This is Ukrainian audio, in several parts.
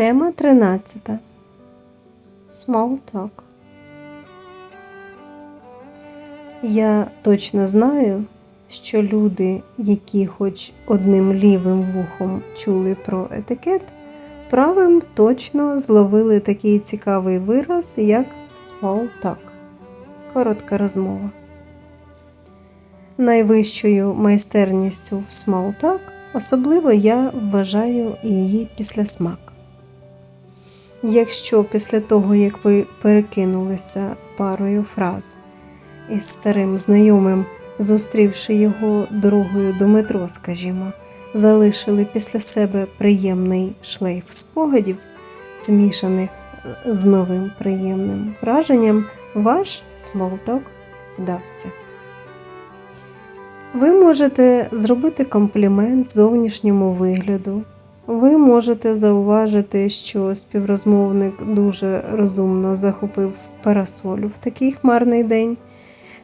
Тема 13. Small talk. Я точно знаю, що люди, які хоч одним лівим вухом чули про етикет, правим точно зловили такий цікавий вираз, як small talk. Коротка розмова. Найвищою майстерністю в small talk особливо я вважаю її післясмак. Якщо після того, як ви перекинулися парою фраз із старим знайомим, зустрівши його дорогою до метро, скажімо, залишили після себе приємний шлейф спогадів, змішаних з новим приємним враженням, ваш смолток вдався. Ви можете зробити комплімент зовнішньому вигляду. Ви можете зауважити, що співрозмовник дуже розумно захопив парасолю в такий хмарний день,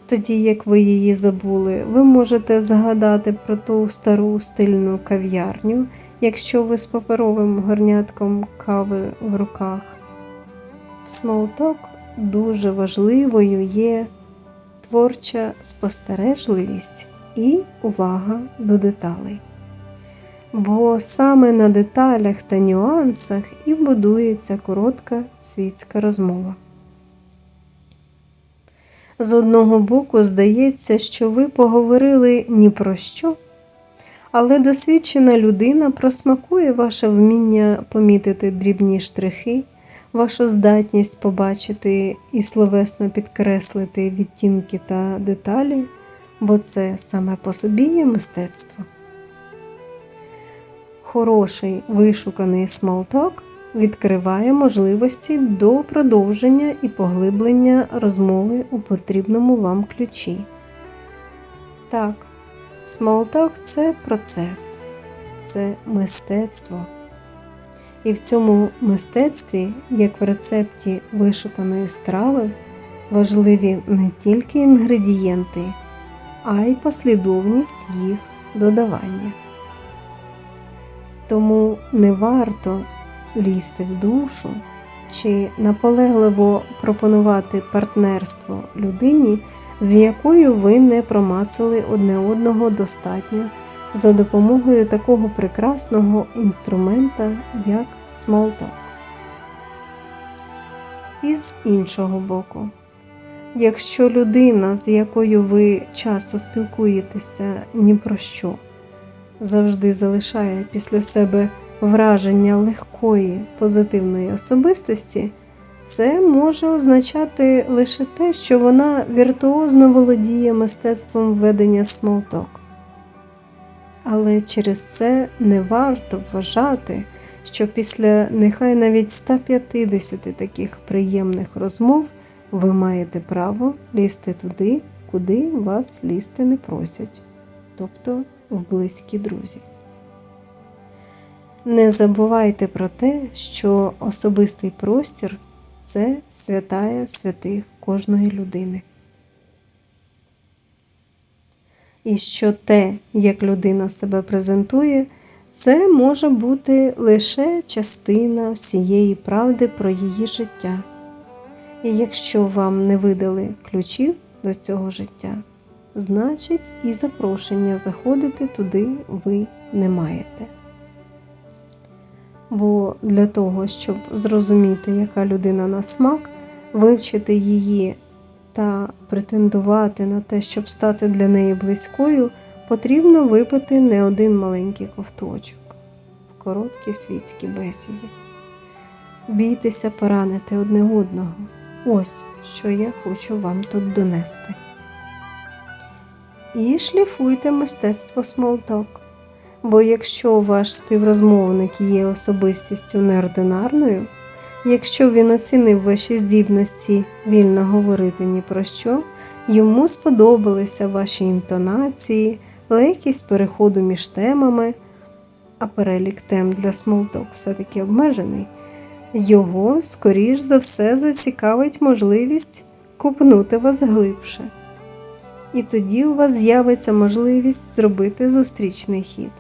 тоді як ви її забули. Ви можете згадати про ту стару стильну кав'ярню, якщо ви з паперовим горнятком кави в руках. В смолток дуже важливою є творча спостережливість і увага до деталей. Бо саме на деталях та нюансах і будується коротка світська розмова. З одного боку, здається, що ви поговорили ні про що, але досвідчена людина просмакує ваше вміння помітити дрібні штрихи, вашу здатність побачити і словесно підкреслити відтінки та деталі, бо це саме по собі є мистецтво. Хороший вишуканий смолток відкриває можливості до продовження і поглиблення розмови у потрібному вам ключі. Так, смолток це процес, це мистецтво. І в цьому мистецтві, як в рецепті вишуканої страви, важливі не тільки інгредієнти, а й послідовність їх додавання. Тому не варто лізти в душу чи наполегливо пропонувати партнерство людині, з якою ви не промацали одне одного достатньо за допомогою такого прекрасного інструмента, як смолток. І з іншого боку, якщо людина, з якою ви часто спілкуєтеся ні про що, завжди залишає після себе враження легкої позитивної особистості, це може означати лише те, що вона віртуозно володіє мистецтвом ведення смолток. Але через це не варто вважати, що після нехай навіть 150 таких приємних розмов ви маєте право лізти туди, куди вас лізти не просять, тобто в близькі друзі. Не забувайте про те, що особистий простір це святая святих кожної людини. І що те, як людина себе презентує, це може бути лише частина всієї правди про її життя. І якщо вам не видали ключів до цього життя, значить і запрошення заходити туди ви не маєте. Бо для того, щоб зрозуміти, яка людина на смак, вивчити її та претендувати на те, щоб стати для неї близькою, потрібно випити не один маленький ковточок в короткій світській бесіді. Бійтеся поранити одне одного. Ось що я хочу вам тут донести. І шліфуйте мистецтво смолток. Бо якщо ваш співрозмовник є особистістю неординарною, якщо він оцінив ваші здібності вільно говорити ні про що, йому сподобалися ваші інтонації, легкість переходу між темами, а перелік тем для смолток все-таки обмежений, його, скоріш за все, зацікавить можливість купнути вас глибше. І тоді у вас з'явиться можливість зробити зустрічний хід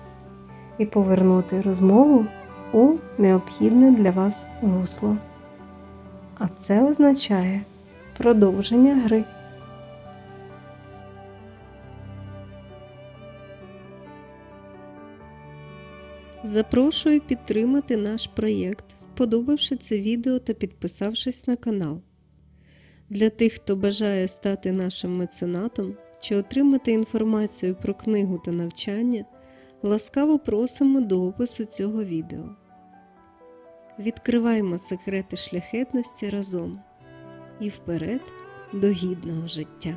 і повернути розмову у необхідне для вас русло. А це означає продовження гри. Запрошую підтримати наш проєкт, вподобавши це відео та підписавшись на канал. Для тих, хто бажає стати нашим меценатом чи отримати інформацію про книгу та навчання, ласкаво просимо до опису цього відео. Відкриваємо секрети шляхетності разом і вперед до гідного життя.